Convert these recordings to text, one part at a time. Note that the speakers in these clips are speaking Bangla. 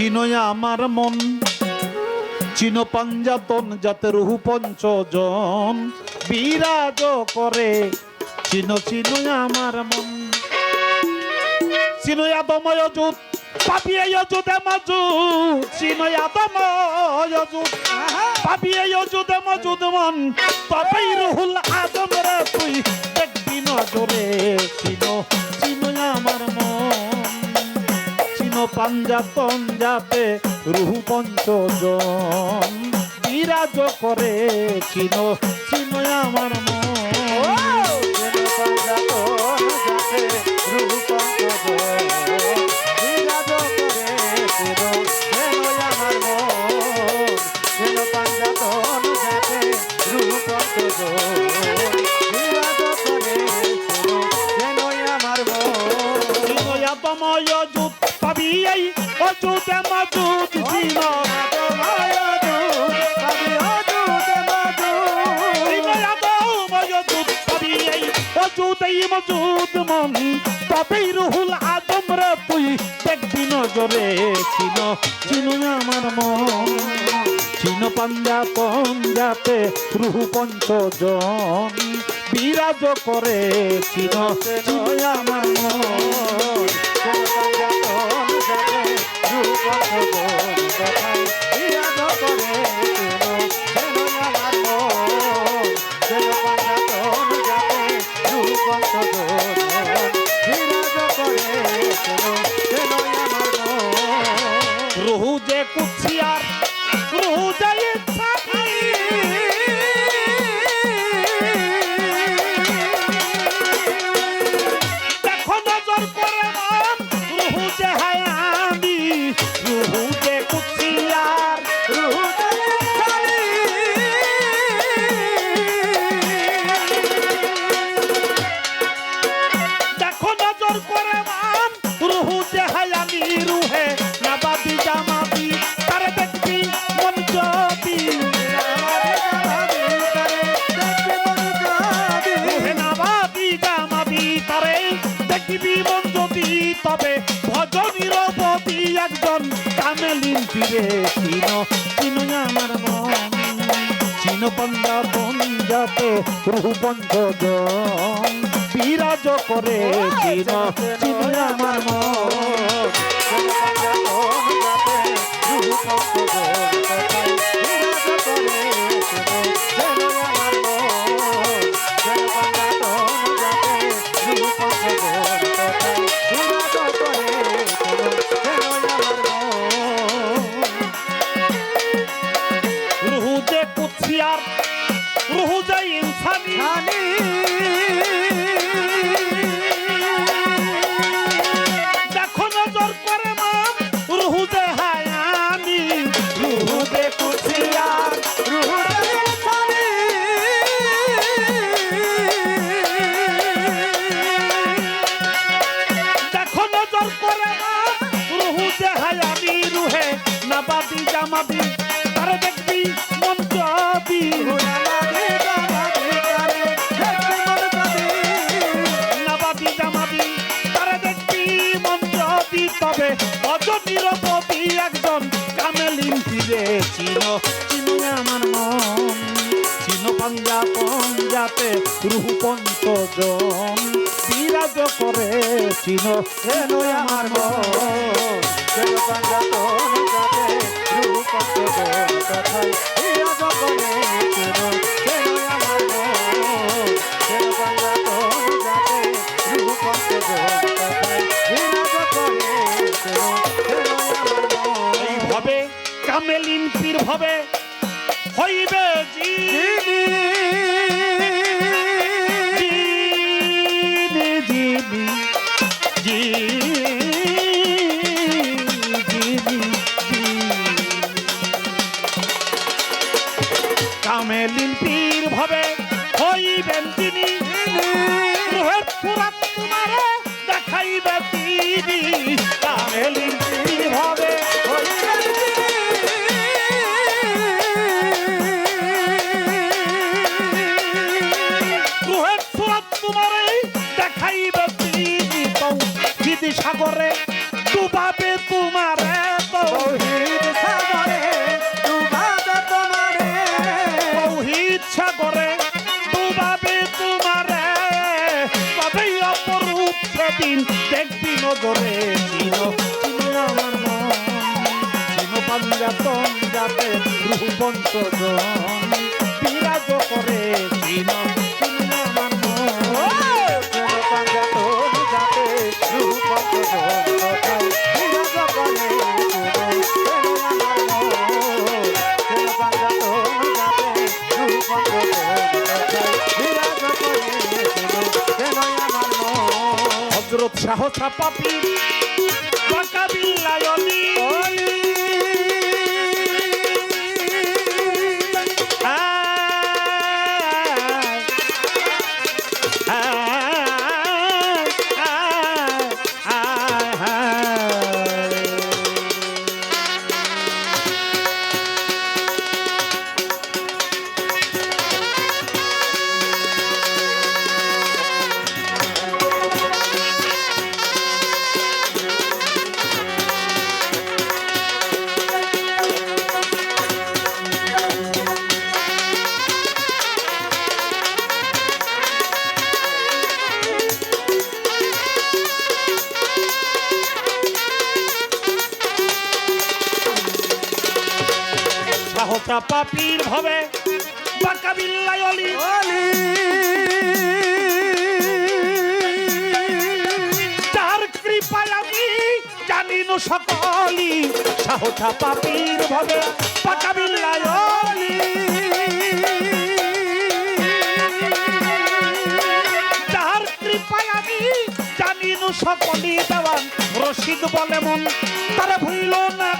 চিনয়া আমার মন। চিন পাঞ্জাতন যাতে রুহু পঞ্চজন। বিরাজ করে। চিন, চিনয়া আমার মন। চিনয়া দময় জুত পাপিয়ে জুতে মজুদ। চিনয়া দময় জুত পাপিয়ে জুতে মজুদ মন। তবেই রুহুল আদম রে তুই দেখবি নজরে। চিন, চিনয়া আমার মন। পঞ্জাবে যাতে রুহু পঞ্চজন। বিরাজ করে চিনো চিনো আমার মন। মজুদ মন। তবেই রুহুল আদম রে তুই দেখবি নজরে চিন চিন আমার মন। চিন পাঞ্জা পঞ্জাতে রুহু পঞ্চজন। বিরাজ করে চিন চিন আমার মন। রুহু যে কুচিয়ার রহু যে মন যদি তবে ভজনীর প্রতি একজন কামেলিন ফিরে চিন চিন আমার মন চিন পঞ্জাতে রুহু পঞ্চজন বিরাজ করে চিন চিন আমার মন রুহু রুহে নাবাদি জামাবি, তারে দেখবি মন যদি নাবাদি জামাবি, তারে দেখবি মন যদি তবে মন, চিন পাঞ্জা পঞ্জাতে রুহু পঞ্চজন। বিরাজ করে চিন আমার মন এইভাবে কামেলিন পীর ভাবে হইবে জিনি কামেলিন পীর ভাবে হইবেন তিনি। রুহের পুরাত তোমারে দেখাইবে তিনি। কামেলিন পীর ভাবে সাগরে ডুবাবে তোমারে তৌহিদ নজরে চিন চিন চিন পাঞ্জাতন যাতে রূপ বিরাজ করে চিন হজরত শাহ ছাপাপি বাঁকা বিল্লায়নি পাপির ভাবে। বাঁকা বিল্লায়লি যার কৃপায় আমি জানিন সকলি। সাহসা পাপির ভাবে বাঁকা বিল্লায়লি যার কৃপায় আমি জানিন সকলি দেওয়ান। রশিদ বলে মন তারা ভুইল না।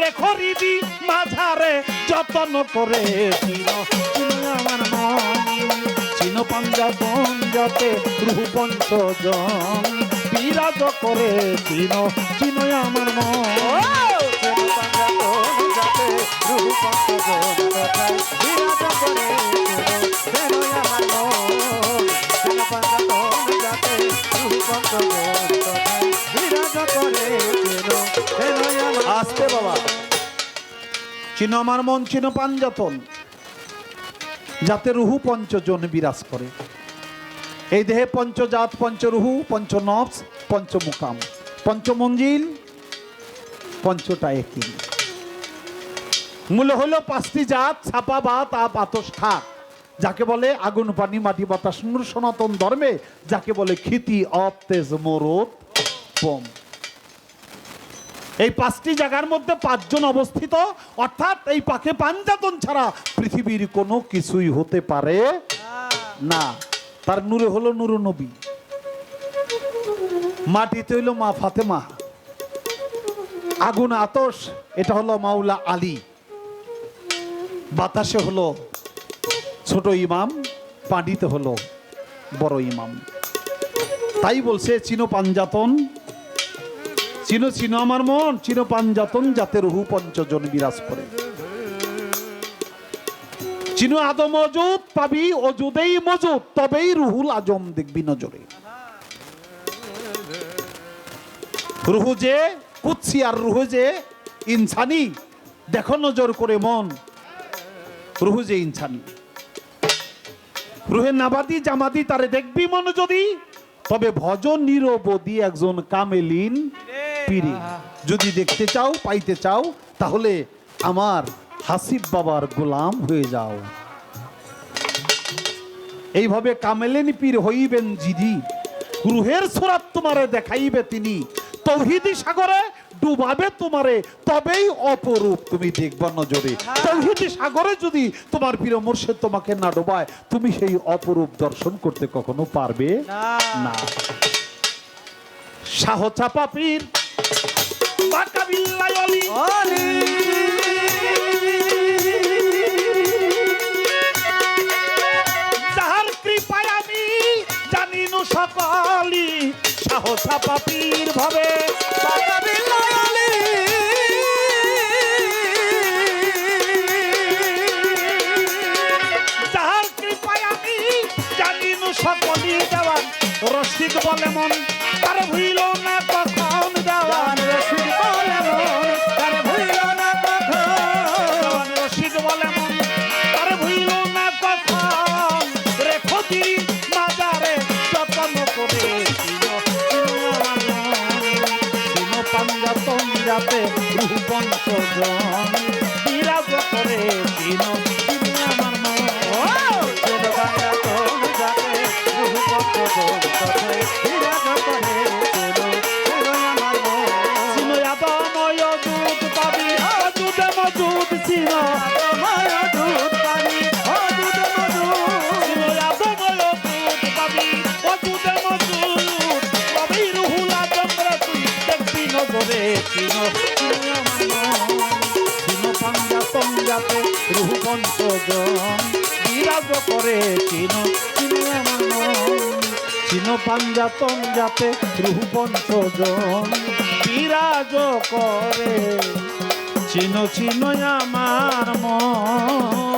রেখো হৃদি মাঝারে যতন করে আমার চিন পাঞ্জাব যাতে রূপ পঞ্চজন বিরাজ করে চিন চিন আমার মন। চিন আমার মন চিন পাঞ্জাতন যাতে রুহু পঞ্চজন বিরাজ করে। এই দেহে পঞ্চজাত পঞ্চরুহু পঞ্চনফস পঞ্চমুকাম পঞ্চমঞ্জিল পঞ্চটা একই। মূল হলো পাঁচটি জাত, ছাপা বাত আপ আতস খাক। যাকে বলে আগুন, পানি, মাটি, বাতাস সনাতন ধর্মে। যাকে বলে খিতি অপ তেজ মরদ বোম এই পাঁচটি জায়গার মধ্যে পাঁচজন অবস্থিত, অর্থাৎ এই পাখে পাঞ্জাতন ছাড়া পৃথিবীর কোনো কিছুই হতে পারে না। তার নূরে হলো নূর নবী মাটিতে হইল মা ফাতেমা। আগুন আতস, এটা হলো মাওলা আলী। বাতাসে হলো ছোট ইমাম, পানিতে হলো বড় ইমাম। তাই বলছে, চিনো পাঞ্জাতন চিনো চিনো আমার মন, চিনো পাঞ্জাতন যাতে রহু পঞ্চজন বিরাজ করে। চিনো আদম মজুদ পাবি অজুদেই মজুদ তবেই রুহুল আজম দেখবি নজরে। রুহু যে কুৎসি আর রুহু যে ইনসানি, দেখো নজর করে মন, রুহু যে ইনসানি। রুহে নাবাদি, জামাদি, তারে দেখবি মন যদি, তবে ভজন নিরবধি একজন কামেলিন পীরে। যদি দেখতে চাও পাইতে চাও তাহলে আমার হাসিব বাবার গোলাম হয়ে যাও। এইভাবে কামেলেন পীর হইবেন যিনি রুহের সুরাত তোমারে দেখাইবে তিনি তৌহিদি সাগরে ডুবাবে তোমারে তবেই অপরূপ তুমি দেখবা নজরে। তৌহিদি সাগরে যদি তোমার প্রিয় মোর্শেদ তোমাকে না ডোবায় তুমি সেই অপরূপ দর্শন করতে কখনো পারবে না। শাহ চাপা পীর বাঁকা বিল্লাই অলি। যাহার কৃপায় আমি জানিনু সকলি শাহ চাপা পীর ভাবে। বাঁকা বিল্লাই যাবে রূপন্ত বিরাজ করে দিন। মন সজন বিরাজ করে চিনো, চিনি আমার মন। চিনো পাঞ্জাতন যাতে রূপন সজন বিরাজ করে চিনো চিনো আমার মন।